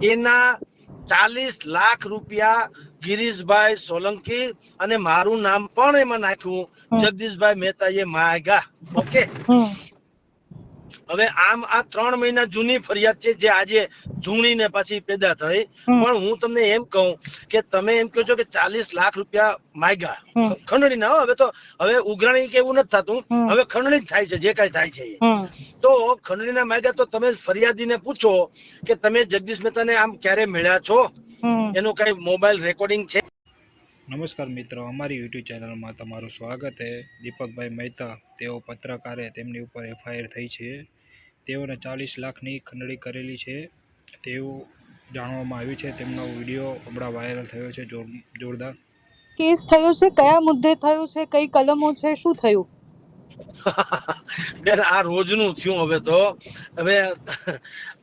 એના ચાલીસ લાખ રૂપિયા ગિરીશભાઈ સોલંકી અને મારું નામ પણ એમાં નાખ્યું. જગદીશભાઈ મહેતા એ માગા ઓકે હવે આમ આ ત્રણ મહિના જૂની ફરિયાદ છે જે આજે ધૂણીને પાછી પેદા થઈ. પણ હું તમને એમ કહું કે તમે એમ કહો છો કે ચાલીસ લાખ રૂપિયા માગ્યા. ખંડણી ના હવે તો હવે ઉઘરાણી કે એવું નથી થતું. હવે ખંડણી જ થાય છે જે કઈ થાય છે તો ખંડણી ના માગ્યા તો તમે ફરિયાદીને પૂછો કે તમે જગદીશ મહેતાને આમ ક્યારે મળ્યા છો? એનું કઈ મોબાઈલ રેકોર્ડિંગ છે? નમસ્કાર મિત્રો અમારી યુટ્યુબ ચેનલમાં તમારું સ્વાગત છે. દીપકભાઈ મહેતા તેઓ પત્રકારે તેમની ઉપર એફઆઈઆર થઈ છે. તેઓને ચાલીસ લાખની ખંડણી કરેલી છે. તેવું જાણવામાં આવ્યું છે. તેમનો વીડિયો હમણાં વાયરલ થયો છે જોરદાર. કેસ થયો છે? કયા મુદ્દે થયો છે? કઈ કલમો છે? શું થયું? બેન આ રોજનું થયું હવે તો. હવે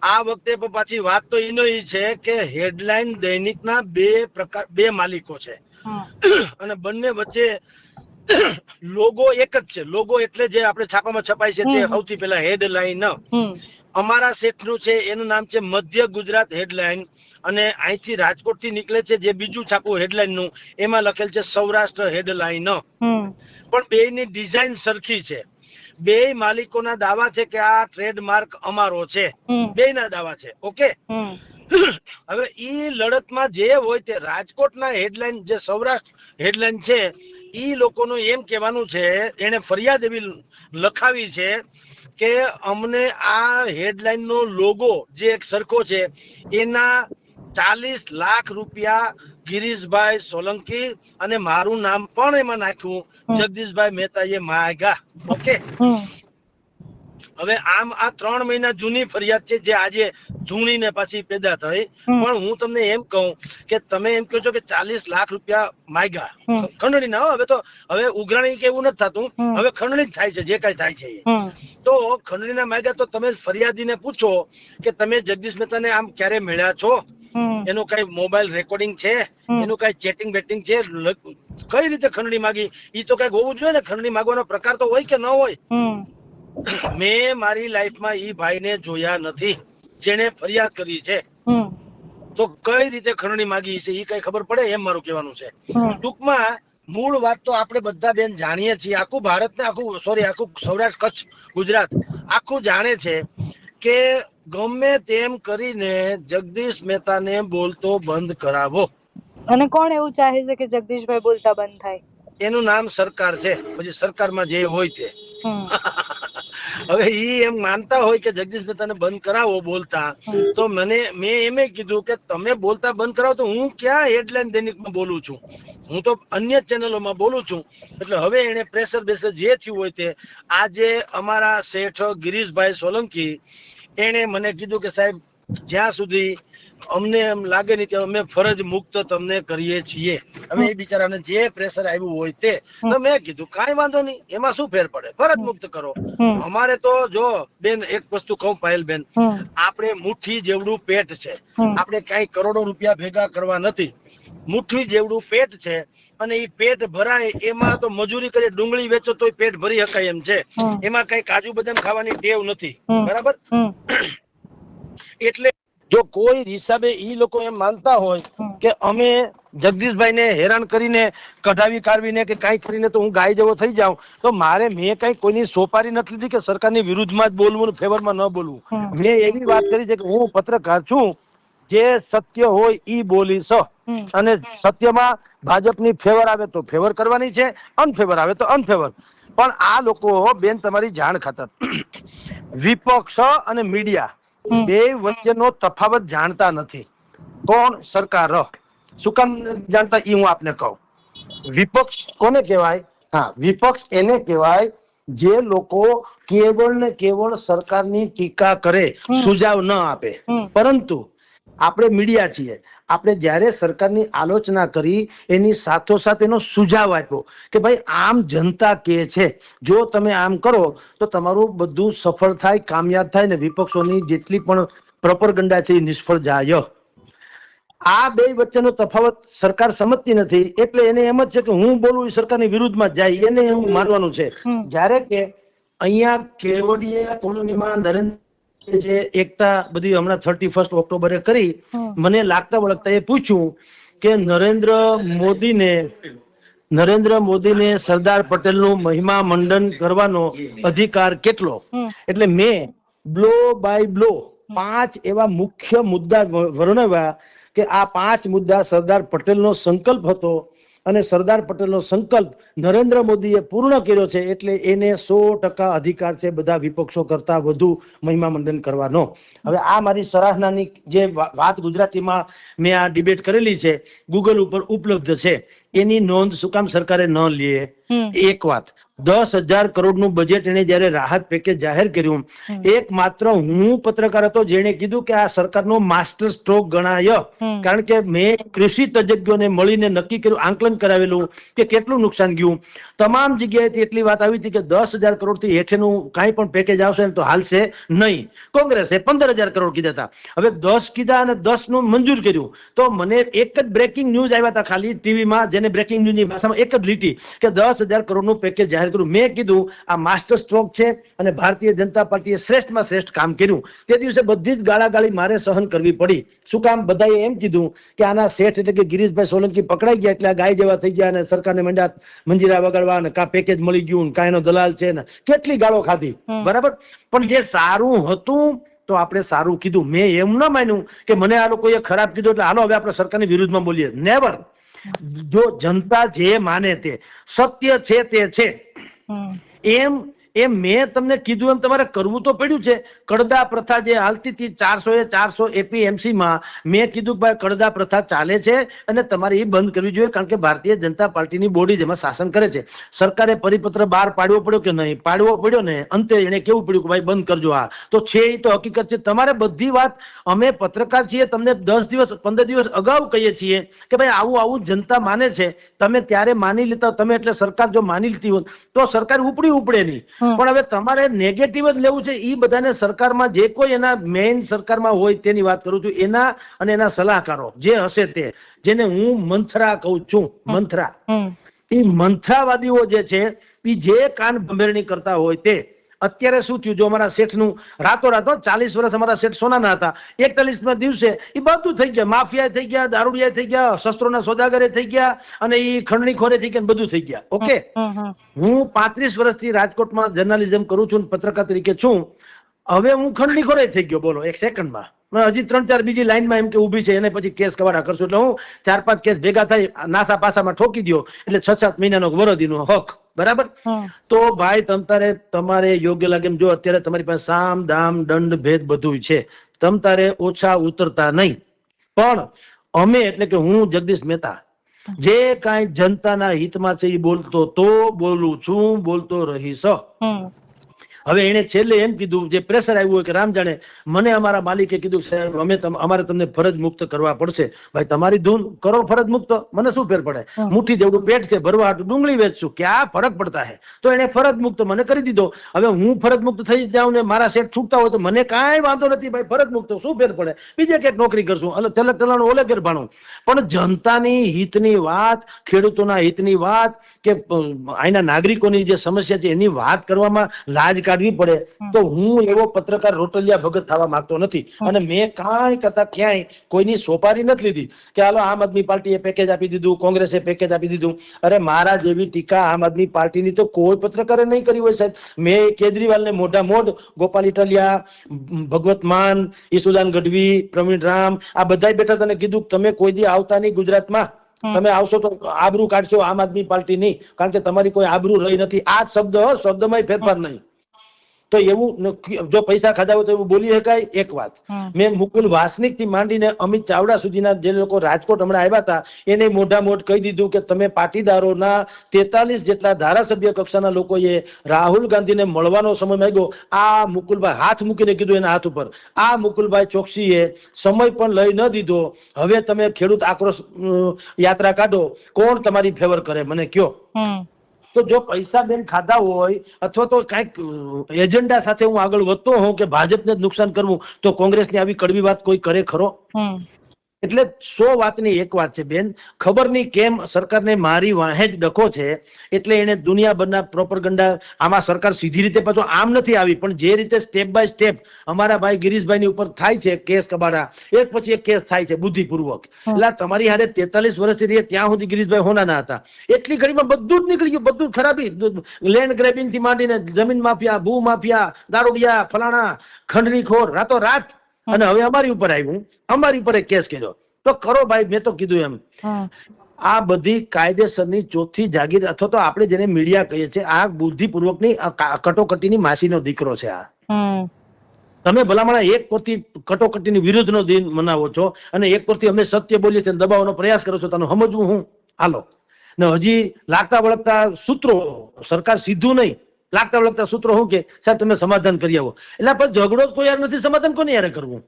આ વખતે પણ પાછી વાત તો એનો એ છે કે હેડલાઇન દૈનિકના બે પ્રકાર બે માલિકો છે. અને બંને વચ્ચે લોગો એક જ છે. લોગો એટલે જે આપણે છાપામાં છપાય છે તે સૌથી પહેલા હેડલાઇન અમારા શેઠનું છે એનું નામ છે મધ્ય ગુજરાત હેડલાઇન અને અહીંથી રાજકોટથી નીકળે છે જે બીજું છાપું હેડલાઇનનું એમાં લખેલ છે સૌરાષ્ટ્ર હેડલાઇન પણ પણ બેયની ડિઝાઇન સરખી છે. બે માલિકોના દાવા છે કે આ ટ્રેડમાર્ક અમારો છે. બે બેયના દાવા છે. ઓકે? હવે ઈ લડતમાં જે હોય તે રાજકોટના હેડલાઇન જે સૌરાષ્ટ્ર હેડલાઇન છે ઈ લોકોનું એમ કહેવાનું છે એને ફરિયાદ એવી લખાવી છે કે અમને આ હેડલાઇન નો લોગો જે એક સરખો છે એના ચાલીસ લાખ રૂપિયા ગિરીશભાઈ સોલંકી અને મારું નામ પણ એમાં નાખ્યું. જગદીશભાઈ મહેતાએ માગા ઓકે? હવે આમ આ ત્રણ મહિના જૂની ફરિયાદ છે જે આજે ધૂણીને પાછી પેદા થઈ. પણ હું તમને એમ કહું કે તમે એમ કહો છો કે ચાલીસ લાખ રૂપિયા માગ્યા. ખંડણી ના હવે તો હવે ઉઘરાણી કે એવું નથી થતું. હવે ખંડણી જ થાય છે જે કઈ થાય છે તો ખંડણી ખંડણીના માગ્યા તો તમે ફરિયાદીને પૂછો કે તમે જગદીશ મહેતાને આમ ક્યારે મળ્યા છો? એનું કઈ મોબાઈલ રેકોર્ડિંગ છે? એનું કઈ ચેટિંગ બેટિંગ છે? કઈ રીતે ખંડણી માગી? એ તો કંઈક હોવું જોઈએ ને ખંડણી માગવાનો પ્રકાર તો હોય કે ન હોય? મેં મારી લાઈફમાં ઈ ભાઈને જોયા નથી જેને ફરિયાદ કરી છે. તો કઈ રીતે ખંડણી માગી છે ઈ કઈ ખબર પડે? એમ મારું કહેવાનું છે. ટૂંકમાં મૂળ વાત તો આપણે બધા બેન જાણીએ છીએ. આખું ભારત ને આખું સોરી આખું સૌરાષ્ટ્ર કચ્છ ગુજરાત આખું જાણે છે કે ગમે તેમ કરીને જગદીશ મહેતાને બોલતો બંધ કરાવો. અને કોણ એવું ચાહે છે કે જગદીશભાઈ બોલતા બંધ થાય? એનું નામ સરકાર છે. પછી સરકારમાં જે હોય તે. હવે એ એમ માનતા હોય કે જગદીશભાઈ તને બંધ કરાવો બોલતા, તો મને, મેં એમ કીધું કે તમે બોલતા બંધ કરાવો તો હું ક્યાં હેડલાઇન દૈનિકમાં બોલું છું? હું તો અન્ય ચેનલોમાં બોલું છું. એટલે હવે એને પ્રેશર બેસર જે થયું હોય તે, આજે અમારા શેઠ ગિરીશભાઈ સોલંકી, એણે મને કીધું કે સાહેબ જ્યાં સુધી અમને એમ લાગે નહીં ત્યાં અમે ફરજ મુક્ત તમને કરીએ છીએ. હવે એ બિચારાને જે પ્રેશર આવ્યું હોય તે તો મેં કીધું કાંઈ વાંધો નહીં એમાં શું ફેર પડે? ફરજ મુક્ત કરો. અમારે તો જો બેન એક વસ્તુ કહું પાયલ બેન આપણે મુઠ્ઠી જેવડું પેટ છે. આપણે કઈ કરોડો રૂપિયા ભેગા કરવા નથી. મુઠ્ઠી જેવડું પેટ છે અને એ પેટ ભરાય એમાં તો મજૂરી કરી ડુંગળી વેચો તોય પેટ ભરી શકાય એમ છે. એમાં કઈ કાજુ બદામ ખાવાની ટેવ નથી. બરાબર? એટલે જો કોઈ હિસાબે ઈ લોકો એમ માનતા હોય કે અમે જગદીશભાઈ ને હેરાન કરીને કઢાવી કાઢવીને કે કાંઈ કરીને તો હું ગાય જેવો થઈ જાઉં તો મારે મેં કઈ કોઈની સોપારી નથી લીધી કે સરકારની વિરુદ્ધમાં જ બોલવું ફેવરમાં ન બોલવું. મેં એવી વાત કરી છે કે હું પત્રકાર છું જે સત્ય હોય ઈ બોલીશ. અને સત્યમાં ભાજપની ફેવર આવે તો ફેવર કરવાની છે અનફેવર આવે તો અનફેવર. પણ આ લોકો બેન તમારી જાણ ખાતર. વિપક્ષ અને મીડિયા. બે વચ્ચેનો તફાવત જાણતા નથી. કોણ સરકાર શું કામ જાણતા? એ હું આપને કહું. વિપક્ષ કોને કહેવાય? હા વિપક્ષ એને કહેવાય જે લોકો કેવળ ને કેવળ સરકારની ટીકા કરે સુજાવ સુઝાવ ન આપે. પરંતુ આપણે મીડિયા છીએ. આપણે જ્યારે સરકારની આલોચના કરી એની સાથોસાથ એનો સુઝાવ આપ્યો કે ભાઈ આમ જનતા કે છે જો તમે આમ કરો તો તમારું બધું સફળ થાય કામયાબ થાય ને વિપક્ષોની જેટલી પણ પ્રપરગંડા છે એ નિષ્ફળ જાય આ બે વચ્ચેનો તફાવત સરકાર સમજતી નથી એટલે એને એમ જ છે કે હું બોલું એ સરકારની વિરુદ્ધમાં જાય એને એવું માનવાનું છે. જ્યારે કે અહીંયા કેવડિયા કોલોનીમાં નરેન્દ્ર જે એકતા બધી હમણાં થર્ટી ફર્સ્ટ ઓક્ટોબરે કરી મને લાગતા વળગતા એ પૂછ્યું કે નરેન્દ્ર મોદીને નરેન્દ્ર મોદીને સરદાર પટેલનું મહિમા મંડન કરવાનો અધિકાર કેટલો? એટલે મેં બ્લો બાય બ્લો પાંચ એવા મુખ્ય મુદ્દા વર્ણવ્યા કે આ પાંચ મુદ્દા સરદાર પટેલનો સંકલ્પ હતો અને સરદાર પટેલનો સંકલ્પ નરેન્દ્ર મોદીએ પૂર્ણ કર્યો છે એટલે એને સો ટકા અધિકાર છે બધા વિપક્ષો કરતા વધુ મહિમા મંડન કરવાનો. હવે આ મારી સરાહનાની જે વાત ગુજરાતીમાં મેં આ ડિબેટ કરેલી છે ગૂગલ ઉપર ઉપલબ્ધ છે. એની નોંધ શું કામ સરકારે ન લે એક વાત દસ હજાર કરોડનું બજેટ એને જયારે રાહત પેકેજ જાહેર કર્યું એક માત્ર હું પત્રકાર હતો જેને કીધું કે આ સરકારનો માસ્ટર સ્ટ્રોક ગણાય. કારણ કે મેં કૃષિ તજજ્ઞોને મળીને નક્કી કર્યું આંકલન કરાવેલું કે કેટલું નુકસાન ગયું. તમામ જગ્યાએથી એટલી વાત આવી હતી કે દસ હજાર કરોડથી હેઠેનું કાંઈ પણ પેકેજ આવશે ને તો હાલશે નહીં. કોંગ્રેસે પંદર હજાર કરોડ કીધા હતા. હવે દસ કીધા અને દસનું મંજૂર કર્યું. તો મને એક જ બ્રેકિંગ ન્યૂઝ આવ્યા હતા ખાલી ટીવીમાં જેને બ્રેકિંગ ન્યૂઝની ભાષામાં એક જ લીટી કે દસ હજાર કરોડનું પેકેજ જાહેર કર્યું. મેં કીધું આ માસ્ટર સ્ટ્રોક છે અને ભારતીય જનતા પાર્ટીએ શ્રેષ્ઠમાં શ્રેષ્ઠ કામ કર્યું. તે દિવસે બધી જ ગાળાગાળી મારે સહન કરવી પડી. શું કામ? બધાએ એમ કીધું કે આના શેઠ એટલે કે ગિરીશભાઈ સોલંકી પકડાઈ ગયા એટલે આ ગાય જેવા થઈ ગયા અને સરકારને મંડ્યા મંજીરા વગાડવા અને કા પેકેજ મળી ગયું કા એનો દલાલ છે ને કેટલી ગાળો ખાધી. બરાબર? પણ જે સારું હતું તો આપણે સારું કીધું. મેં એમ ન માન્યું કે મને આ લોકોએ ખરાબ કીધું એટલે હાલો હવે આપણે સરકારની વિરુદ્ધમાં બોલીએ. નેવર જો જનતા જે માને તે સત્ય છે તે છે. એમ એમ મેં તમને કીધું એમ તમારે કરવું તો પડ્યું છે. કડદા પ્રથા જે હાલતી હતી ચારસો એ ચારસો એપીએમસીમાં મેં કીધું ભાઈ કડદા પ્રથા ચાલે છે અને તમારે એ બંધ કરવી જોઈએ કારણ કે ભારતીય જનતા પાર્ટીની બોડી જેમાં શાસન કરે છે. સરકારે પરિપત્ર બહાર પાડવો પડ્યો કે નહીં? પાડવો પડ્યો ને? અંતે એને કેવું પડ્યું કે ભાઈ બંધ કરજો આ. તો છે એ તો હકીકત છે. તમારે બધી વાત અમે પત્રકાર છીએ, તમને દસ દિવસ, પંદર દિવસ અગાઉ કહીએ છીએ કે ભાઈ આવું આવું જનતા માને છે. તમે ત્યારે માની લેતા, તમે એટલે સરકાર જો માની લીધી હોત, તો સરકાર ઉપડી ઉપડે નહીં. પણ હવે તમારે નેગેટિવ જ લેવું છે. એ બધાને સરકારમાં જે કોઈ એના મેઇન સરકારમાં હોય તેની વાત કરું છું. એના અને એના સલાહકારો જે હશે તે જેને હું મંથરા કહું છું મંથરા. એ મંથરાવાદીઓ જે છે એ જે કાન ભંભેરણી કરતા હોય તે અત્યારે શું થયું? જો અમારા શેઠનું રાતો રાતો ચાલીસ વર્ષ અમારા શેઠ સોનાના હતા. એકતાલીસમાં દિવસે એ બધું થઈ ગયા. માફિયા થઈ ગયા દારૂડિયા થઈ ગયા શસ્ત્રોના સોદાગરે થઈ ગયા અને એ ખંડણી ખોરે થઈ ગયા બધું થઈ ગયા. ઓકે. હું પાંત્રીસ વર્ષથી રાજકોટમાં જર્નાલિઝમ કરું છું ને પત્રકાર તરીકે છું. હવે હું ખંડણીખોરે થઈ ગયો. બોલો એક સેકન્ડમાં. હજી ત્રણ ચાર બીજી લાઈનમાં એમ કે ઊભી છે એને પછી કેસ કવાડા કરશું. એટલે હું ચાર પાંચ કેસ ભેગા થાય નાસા પાસામાં ઠોકી દો એટલે છ સાત મહિનાનો વરદીનો હક. બરાબર? તો ભાઈ તમતારે તમારે યોગ્ય લાગે એમ જો અત્યારે તમારી પાસે સામ દામ દંડ ભેદ બધું છે. તમતારે ઓછા ઉતરતા નહીં. પણ અમે એટલે કે હું જગદીશ મહેતા જે કાંઈ જનતાના હિતમાં છે એ બોલતો તો બોલું છું બોલતો રહીશ. હવે એને છેલ્લે એમ કીધું જે પ્રેશર આવ્યું હોય કે રામ જાણે મને અમારા માલિકે કીધું સાહેબ અમે અમારે તમને ફરજ મુક્ત કરવા પડશે. ભાઈ તમારી ધૂન કરો ફરજ મુક્ત. મને શું ફેર પડે? મુઠ્ઠી જેવડું પેટ છે ભરવા હાટું ડુંગળી વેચશું. ક્યાં ફરક પડતા હે? તો એને ફરજ મુક્ત મને કરી દીધો. હવે હું ફરજ મુક્ત થઈ જાઉં ને મારા સેટ છૂટતા હોય તો મને કાંઈ વાંધો નથી ભાઈ ફરજ મુક્ત. શું ફેર પડે? બીજે ક્યાંક નોકરી કરશું. અને તલક તલાનું ઓલે ઘેર ભાણું. પણ જનતાની હિતની વાત ખેડૂતોના હિતની વાત કે અહીંના નાગરિકોની જે સમસ્યા છે એની વાત કરવામાં લાજ કાઢવી પડે તો હું એવો પત્રકાર રોટલિયા ભગત થવા માંગતો નથી. અને મેં કાંઈ કરતા ક્યાંય કોઈની સોપારી નથી લીધી કે હાલો આમ આદમી પાર્ટીએ પેકેજ આપી દીધું કોંગ્રેસે પેકેજ આપી દીધું. અરે મારા જેવી ટીકા આમ આદમી પાર્ટીની તો કોઈ પત્રકારે નહીં કરી હોય સાહેબ. મેં કેજરીવાલને મોઢા મોઢ ગોપાલ ઇટાલિયા ભગવત માન ઈસુદાન ગઢવી પ્રવીણ રામ આ બધાય બેઠા તને કીધું તમે કોઈ દી આવતા નહીં ગુજરાતમાં. તમે આવશો તો આબરૂ કાઢશો આમ આદમી પાર્ટી નહીં. કારણ કે તમારી કોઈ આબરૂ રહી નથી. આ જ શબ્દ શબ્દમાં ફેરફાર નહીં. તો એવું જો પૈસા ખાધા હોય તો એવું બોલી શકાય? એક વાત. મેં મુકુલ વાસનિકથી માંડીને અમિત ચાવડા સુધીના જે લોકો રાજકોટ હમણાં આવ્યા હતા એને મોઢા મોઢ કહી દીધું કે તમે પાટીદારોના તેતાલીસ જેટલા ધારાસભ્ય કક્ષાના લોકોએ રાહુલ ગાંધીને મળવાનો સમય માંગ્યો. આ મુકુલભાઈ હાથ મૂકીને કીધું એના હાથ ઉપર. આ મુકુલભાઈ ચોકસીએ સમય પણ લઈ ન દીધો. હવે તમે ખેડૂત આક્રોશ યાત્રા કાઢો. કોણ તમારી ફેવર કરે? મને કયો. તો જો પૈસા બેન ખાધા હોય, અથવા તો કાંઈક એજન્ડા સાથે હું આગળ વધતો હોઉં કે ભાજપને જ નુકસાન કરવું, તો કોંગ્રેસની આવી કડવી વાત કોઈ કરે ખરો. એટલે સો વાતની એક વાત છે બેન. ખબર નહીં કેમ સરકારને મારી વાહે જ ડખો છે એટલે એને દુનિયાભરના પ્રોપરગંડા આમાં સરકાર સીધી રીતે પાછો આમ નથી આવી પણ જે રીતે સ્ટેપ બાય સ્ટેપ અમારા ભાઈ ગિરીશભાઈની ઉપર થાય છે કેસ કબાડા એક પછી એક કેસ થાય છે બુદ્ધિપૂર્વક. એટલે તમારી હારે તેતાલીસ વર્ષથી રહીએ ત્યાં સુધી ગિરીશભાઈ હોનાના હતા. એટલી ઘડીમાં બધું જ નીકળી ગયું બધું ખરાબી. લેન્ડ ગ્રેબિંગથી માંડીને જમીન માફિયા ભૂ માફિયા દારૂડિયા ફલાણા ખંડણીખોર રાતો રાત અને હવે અમારી ઉપર આવ્યું. અમારી ઉપર કેસ કર્યો. તો કરો ભાઈ મેં તો કીધું એમ. આ બધી કાયદેસરની ચોથી જાગીર અથવા તો આપણે જેને મીડિયા કહીએ છીએ આ બુદ્ધિપૂર્વકની કટોકટીની માસીનો દીકરો છે આ. તમે ભલામણા એક પરથી કટોકટીની વિરુદ્ધનો દિન મનાવો છો અને એક પરથી અમે સત્ય બોલીએ છીએ દબાવવાનો પ્રયાસ કરો છો તને સમજવું હું? હાલો. ને હજી લાગતા વળગતા સૂત્રો સરકાર સીધું નહીં. લાગતા લાગતા સૂત્રો શું કે સાહેબ તમે સમાધાન કરી આવો. એટલે પણ ઝઘડો કોઈ યાર નથી સમાધાન કોને યાર કરવું?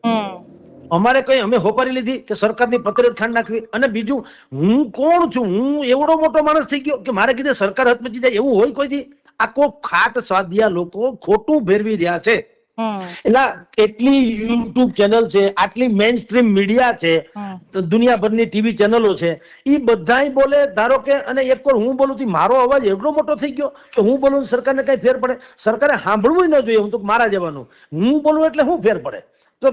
અમારે કઈ અમે હોપારી લીધી કે સરકારની પત્રે ખાંડ નાખવી? અને બીજું હું કોણ છું? હું એવડો મોટો માણસ થઈ ગયો કે મારે કીધે સરકાર હતમચી જાય એવું હોય કોઈથી? આ કોઈ ખાટ સ્વાધ્યા લોકો ખોટું ભેરવી રહ્યા છે. એટલે એટલી યુટ્યુબ ચેનલ છે આટલી મેઇન સ્ટ્રીમ મીડિયા છે દુનિયાભરની ટીવી ચેનલો છે એ બધાય બોલે ધારો કે અને એક વાર હું બોલું થી મારો અવાજ એટલો મોટો થઈ ગયો કે હું બોલું સરકારને કઈ ફેર પડે. સરકારે સાંભળવું ન જોઈએ હું તો મારા જવાનું. હું બોલું એટલે શું ફેર પડે. તો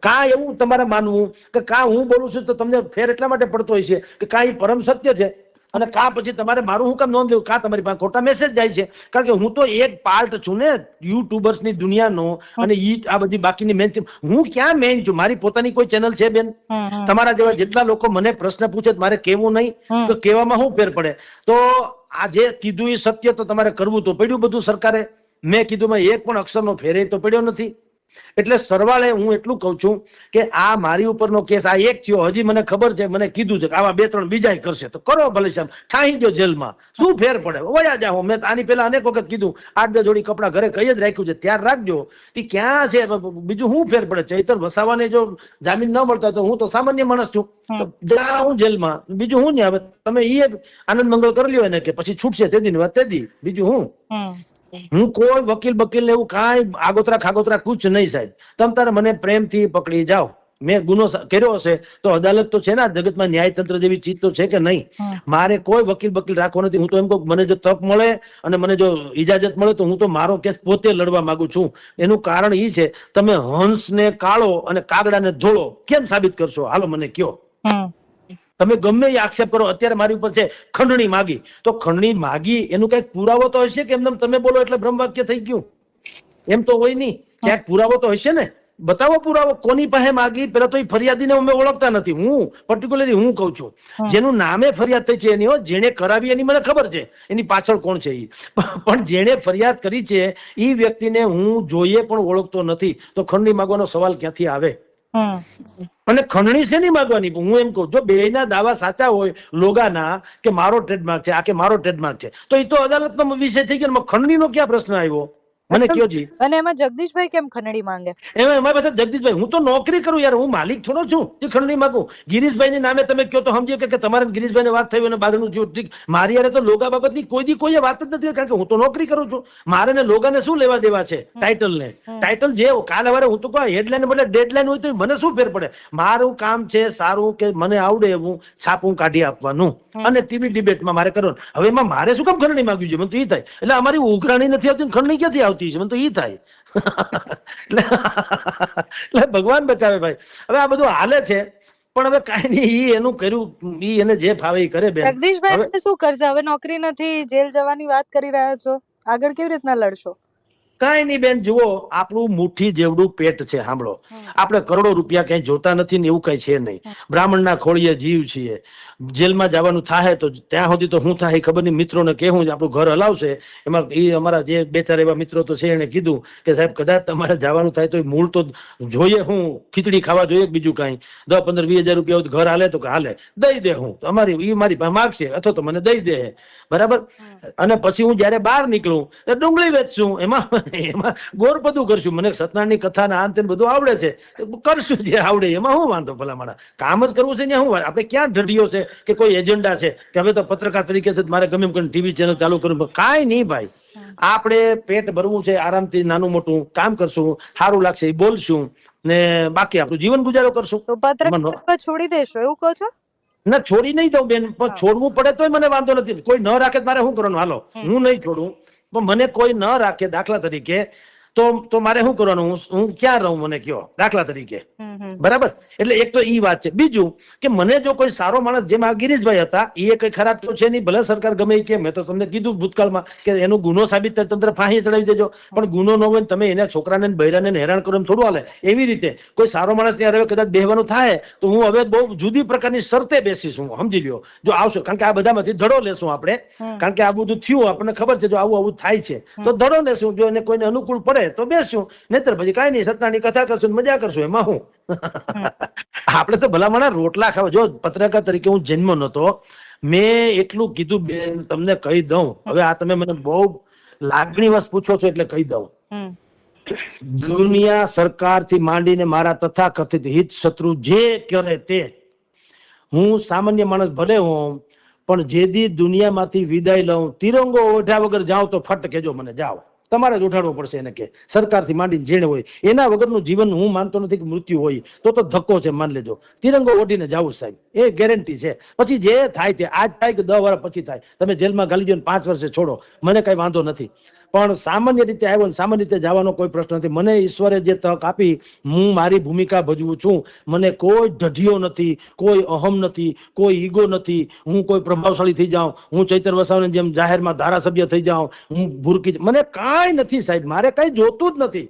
કા એવું તમારે માનવું? કે કા હું બોલું છું તો તમને ફેર એટલા માટે પડતો હોય છે કે કા એ પરમ સત્ય છે? અને કા પછી તમારે મારું હું કામ નોંધ લેવું? કા તમારી પાસે ખોટા મેસેજ જાય છે? કારણ કે હું તો એક પાર્ટ છું ને યુટ્યુબર્સની દુનિયાનો અને ઈ આ બધી બાકીની મેન હું ક્યાં મેન છું? મારી પોતાની કોઈ ચેનલ છે બેન? તમારા જેવા જેટલા લોકો મને પ્રશ્ન પૂછે મારે કેવું નહીં. તો કેવામાં શું ફેર પડે? તો આ જે કીધું એ સત્ય તો તમારે કરવું તો પડ્યું બધું સરકારે. મેં કીધું મેં એક પણ અક્ષરનો ફેરે તો પડ્યો નથી. એટલે સરવાળે હું એટલું કહું છું કે આ મારી ઉપરનો કેસ આ એક થયો હજી મને ખબર છે મને કીધું છે કે આવા બે ત્રણ બીજા કરશે. તો કરો ભલે સાહેબ ઠાહી ગયો જેલમાં. શું ફેર પડે? વયા જાઓ. મેં તો આની પહેલા અનેક વખત કીધું આઠ દસ જોડી કપડા ઘરે કઈ જ રાખ્યું છે ત્યાર રાખજો. કે ક્યાં છે? બીજું શું ફેર પડે? ચૈતર વસાવાને જો જામીન ન મળતા તો હું તો સામાન્ય માણસ છું. જા હું જેલમાં. બીજું હું ને હવે તમે એ આનંદ મંગળ કરી લ્યો એને કે પછી છૂટશે તે દી વાત તે દી. બીજું હું હું કોઈ વકીલ બકીલ એવું કાંઈ આગોતરા ખાગોતરા કુછ નહીં સાહેબ. તમ તારે મને પ્રેમથી પકડી જાઓ. મેં ગુનો કર્યો હશે તો અદાલત તો છે ને જગતમાં ન્યાયતંત્ર જેવી ચીજ તો છે કે નહીં? મારે કોઈ વકીલ બકીલ રાખવો નથી. હું તો એમ કહું મને જો તક મળે અને મને જો ઇજાજત મળે તો હું તો મારો કેસ પોતે લડવા માંગુ છું. એનું કારણ એ છે તમે હંસને કાળો અને કાગડાને ધોળો કેમ સાબિત કરશો? હાલો મને કયો. તમે ગમે એ આક્ષેપ કરો અત્યારે મારી ઉપર છે ખંડણી માગી. તો ખંડણી માગી એનું કંઈક પુરાવો તો હશે કે એમને તમે બોલો એટલે બ્રહ્મવાક્ય થઈ ગયું? એમ તો હોય નહીં. ક્યાંક પુરાવો તો હશે ને? બતાવો પુરાવો કોની પાસે માગી? પેલા તો એ ફરિયાદીને અમે ઓળખતા નથી. હું પર્ટિક્યુલરલી હું કઉ છું. જેનું નામે ફરિયાદ થઈ છે એની હો જેણે કરાવી એની મને ખબર છે. એની પાછળ કોણ છે એ પણ જેણે ફરિયાદ કરી છે એ વ્યક્તિને હું જોઈએ પણ ઓળખતો નથી. તો ખંડણી માગવાનો સવાલ ક્યાંથી આવે? અને ખંડણી છે નહીં માંગવાની? હું એમ કહું, જો બે ના દાવા સાચા હોય, લોગાના, કે મારો ટ્રેડમાર્ક છે, આ કે મારો ટ્રેડમાર્ક છે, તો એ તો અદાલતનો વિષય થઈ ગયો ખંડણીનો ક્યાં પ્રશ્ન આવ્યો? મને કયો જી? અને એમાં જગદીશભાઈ કેમ ખંડણી માંગે? એમાં એમાં પાસે જગદીશભાઈ હું તો નોકરી કરું યાર હું માલિક થોડો છું જે ખંડણી માંગુ. ગિરીશભાઈ નામે તમે કયો તો સમજીએ કે- તમારે ગિરીશભાઈ વાત થઈ અને બાદનું થયું ઠીક. મારી યારે તો લોગા બાબતની કોઈ દી કોઈ વાત જ નથી કારણ કે હું તો નોકરી કરું છું. મારે ને લોગાને શું લેવા દેવા છે? ટાઇટલ ને ટાઇટલ જે કાલ સવારે હું તો કહું હેડલાઇન બદલે ડેડલાઇન હોય તો મને શું ફેર પડે? મારું કામ છે સારું કે મને આવડે એવું છાપું કાઢી આપવાનું. અને ટીવી ડિબેટમાં મારે કરવાનું. હવે એમાં મારે શું કામ ખંડણી માંગ્યું છે મને તો એ થાય. એટલે અમારી ઉઘરાણી નથી આવતી ખંડણી ક્યાંથી આવતી? મને તો એ થાય. એટલે ભગવાન બચાવે ભાઈ. હવે આ બધું હાલે છે. પણ હવે કાંઈ નહીં ઈ એનું કર્યું ઈ એને જે ફાવે એ કરે બેન. જગદીશભાઈ શું કરશે? હવે નોકરી નથી જેલ જવાની વાત કરી રહ્યા છો. આગળ કેવી રીતના લડશો? કાંઈ નહીં બેન જુઓ આપણું મુઠ્ઠી જેવડું પેટ છે સાંભળો. આપણે કરોડો રૂપિયા ક્યાંય જોતા નથી ને એવું કઈ છે નહીં. બ્રાહ્મણના ખોળીએ જીવ છીએ. જેલમાં જવાનું થાય તો ત્યાં સુધી તો હું થાય ખબર નહીં મિત્રોને કહેવું આપણું ઘર હલાવશે. એમાં એ અમારા જે બે ચાર એવા મિત્રો તો છે એને કીધું કે સાહેબ કદાચ તમારે જવાનું થાય તો મૂળ તો જોઈએ હું ખીચડી ખાવા જોઈએ બીજું કાંઈ. દસ પંદર વીસ હજાર રૂપિયા ઘર હાલે તો કે હાલે. દઈ દે હું. અમારી એ મારી પાસે માગશે અથવા તો મને દઈ દે. બરાબર? અને પછી હું જયારે બહાર નીકળું તો ડુંગળી વેચશું. એમાં એમાં ગોર બધું કરશું. મને સતનારાયણની કથા ને આન બધું આવડે છે. કરશું જે આવડે એમાં શું વાંધો ભલા મારા કામ જ કરવું છે ને હું આપણે ક્યાં ઢઢીઓ છે? કે કોઈ એજન્ડા છે કે હવે તો પત્રકાર તરીકે મારે ગમે એમ કરીને ટીવી ચેનલ ચાલુ કરવું કાંઈ નહીં ભાઈ. આપણે પેટ ભરવું છે આરામથી નાનું મોટું કામ કરશું સારું લાગશે એ બોલશું ને બાકી આપણું જીવન ગુજારો કરશું. તો પત્રકાર છોડી દેશો એવું કહો છો? ના છોડી નહીં દઉં બેન પણ છોડવું પડે તોય મને વાંધો નથી. કોઈ ન રાખે મારે શું કરવાનું? હાલો હું. નહીં છોડું. પણ મને કોઈ ન રાખે દાખલા તરીકે તો તો મારે શું કરવાનું? હું ક્યાં રહું મને કયો? દાખલા તરીકે. બરાબર? એટલે એક તો એ વાત છે. બીજું કે મને જો કોઈ સારો માણસ જેમ આ ગિરીશભાઈ હતા એ કઈ ખરાબ તો છે નહીં ભલે સરકાર ગમે કે મેં તો તમને કીધું ભૂતકાળમાં કે એનો ગુનો સાબિત થાય તંત્ર ફાંસી ચડાવી દેજો. પણ ગુનો ન હોય તમે એના છોકરાને ને બૈરાને ને હેરાન કરો એમ થોડું હાલે. એવી રીતે કોઈ સારો માણસ ત્યાં હવે કદાચ બેહવાનું થાય તો હું હવે બહુ જુદી પ્રકારની શરતે બેસીશ હું સમજી લ્યો. જો આવશો કારણ કે આ બધામાંથી ધડો લેશું આપણે. કારણ કે આ બધું થયું આપણને ખબર છે જો આવું આવું થાય છે. તો ધડો લેશું જો એને કોઈને અનુકૂળ પડે તો બેસશું નહીતર પછી કાંઈ નહીં સત્તાની કથા કરશું મજા કરશું એમાં હું. આપણે તો ભલામણા રોટલા ખાવા. જો પત્રકાર તરીકે હું જન્મ નતો મેં એટલું કીધું બેન તમને કહી દઉં. હવે આ તમે મને બહુ લાગણીવશ પૂછો છો એટલે કહી દઉં. દુનિયા સરકારથી માંડીને મારા તથાકથિત હિત શત્રુ જે કરે તે હું સામાન્ય માણસ ભલે હોઉં પણ જે દી દુનિયામાંથી વિદાય લઉં તિરંગો ઓઢ્યા વગર જાઉં તો ફટ કેજો મને જાઓ. તમારે જ ઉઠાડવો પડશે એને કે સરકારથી માંડીને જેણે હોય, એના વગરનું જીવન હું માનતો નથી કે મૃત્યુ હોય, તો તો ધક્કો છે, માન લેજો. તિરંગો ઓઢીને જાવું સાહેબ, એ ગેરંટી છે. પછી જે થાય તે, આજ થાય કે દસ વર્ષ પછી થાય. તમે જેલમાં ગાલી દો પાંચ વર્ષે છોડો. મને કઈ વાંધો નથી. પણ સામાન્ય રીતે આવ્યો ને સામાન્ય રીતે જવાનો કોઈ પ્રશ્ન નથી. મને ઈશ્વરે જે તક આપી, હું મારી ભૂમિકા ભજવું છું. મને કોઈ ઢઢિયો નથી, કોઈ અહમ નથી, કોઈ ઈગો નથી. હું કોઈ પ્રભાવશાળી થઈ જાઉં. હું ચૈતર વસાવાની જેમ જાહેરમાં ધારાસભ્ય થઈ જાઉં. હું ભૂરકી મને કાંઈ નથી સાહેબ. મારે કઈ જોતું જ નથી.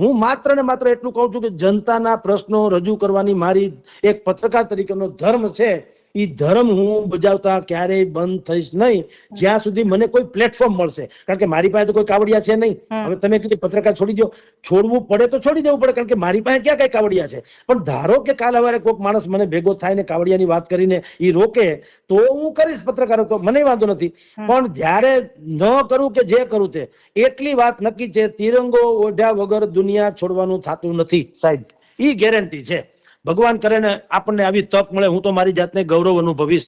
હું માત્ર ને માત્ર એટલું કહું છું કે જનતાના પ્રશ્નો રજૂ કરવાની મારી એક પત્રકાર તરીકેનો ધર્મ છે. ઈ ધર્મ હું બજાવતા ક્યારેય બંધ થઈશ નહીં. જ્યાં સુધી મને કોઈ પ્લેટફોર્મ મળશે. કારણ કે મારી પાસે તો કોઈ કાવડિયા છે નહીં. હવે તમે કીધું પત્રકાર છોડી દો. છોડવું પડે તો છોડી દેવું પડે કારણ કે મારી પાસે ક્યાં કઈ કાવડિયા છે? પણ ધારો કે કાલ સવારે કોઈક માણસ મને ભેગો થાય ને કાવડિયાની વાત કરીને એ રોકે તો હું કરીશ પત્રકારો તો મને વાંધો નથી. પણ જ્યારે ન કરું કે જે કરું તે એટલી વાત નક્કી છે તિરંગો ઓઢ્યા વગર દુનિયા છોડવાનું થતું નથી સાહેબ. એ ગેરંટી છે. ભગવાન કરે ને આપણને આવી તક મળે હું તો મારી જાતને ગૌરવ અનુભવીશ.